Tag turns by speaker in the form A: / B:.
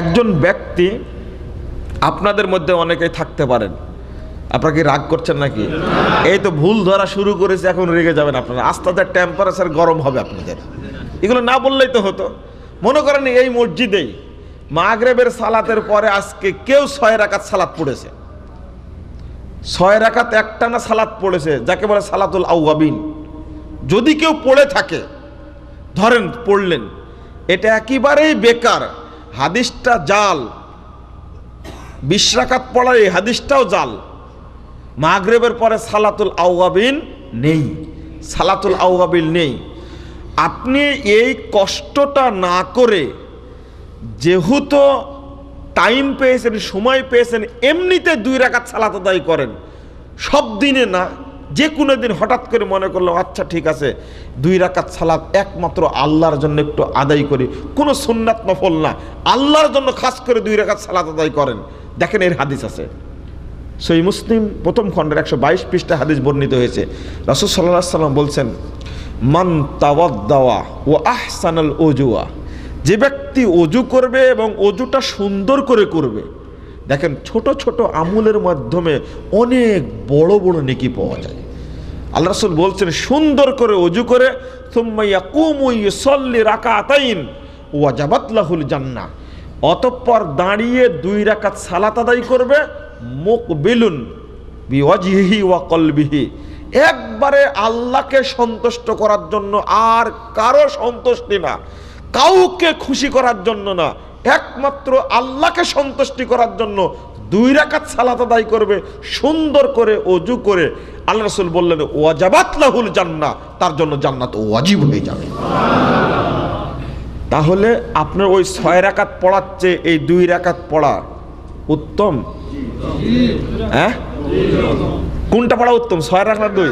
A: একজন ব্যক্তি আপনাদের মধ্যে অনেকেই থাকতে পারেন। আপনারা কি রাগ করছেন নাকি? এই তো ভুল ধরা শুরু করেছে, এখন রেগে যাবেন আপনারা। আস্তে আস্তে টেম্পারেচার গরম হবে আপনাদের। এগুলো না বললেই তো হতো। মনে করেন এই মসজিদেই মাগরেবের সালাতের পরে আজকে কেউ ছয় রাকাত সালাত পড়েছে। ছয় রাকাত একটানা সালাত পড়েছে, যাকে বলে সালাতুল আউয়াবিন। যদি কেউ পড়ে থাকে, ধরেন পড়লেন, এটা একেবারেই বেকার। হাদিসটা জাল। বিশ পড়ার এই হাদিসটাও জাল। মাগরেবের পরে সালাতুল আউয়াবিন নেই। সালাতুল আউয়াবিন নেই। আপনি এই কষ্টটা না করে যেহেতু টাইম পেয়েছেন, সময় পেয়েছেন, এমনিতে দুই রাকাত সালাত আদায় করেন। সব দিনে না যে কোনো দিন হঠাৎ করে মনে করল আচ্ছা ঠিক আছে, দুই রাকাত সালাত একমাত্র আল্লাহর জন্য একটু আদায় করি। কোনো সুন্নাত নফল না। আল্লাহর জন্য খাস করে দুই রাকাত সালাত আদায় করেন। দেখেন এর হাদিস আছে। সেই মুসলিম প্রথম খণ্ডের একশো বাইশ পৃষ্ঠা হাদিস বর্ণিত হয়েছে। রসদ সাল্লাহ সাল্লাম বলছেন, মান তাওয়াদ্দাওয়া ও আহসানাল ওজুয়া যে ব্যক্তি অজু করবে এবং অজুটা সুন্দর করে করবে দেখেন ছোট ছোট আমুলের মাধ্যমে অনেক বড় বড় নেকি পাওয়া যায়। আল্লাহ রসুল বলছেন, সুন্দর করে অজু করে জান্না। অতঃপর দাঁড়িয়ে দুই রাকাত সালাত আদায় করবে মুখ বিলুন বিওয়াজিহি ওয়া কলবিহি। একবারে আল্লাহকে সন্তুষ্ট করার জন্য আর কারও সন্তুষ্টি না, কাউকে খুশি করার জন্য না একমাত্র আল্লাহকে সন্তুষ্টি করার জন্য দুই রাকাত সালাত আদায় করবে, সুন্দর করে অজু করে। আল্লাহ রসুল বললেন, ওয়াজাবাত লাহুল জান্না তার জন্য জান্নাত ওয়াজিব হয়ে যাবে। তাহলে আপনার ওই ছয় রাকাত পড়ার চেয়ে এই দুই রাকাত পড়া উত্তম? হ্যাঁ? কোনটা পড়া উত্তম, ছয় রাকাত দুই?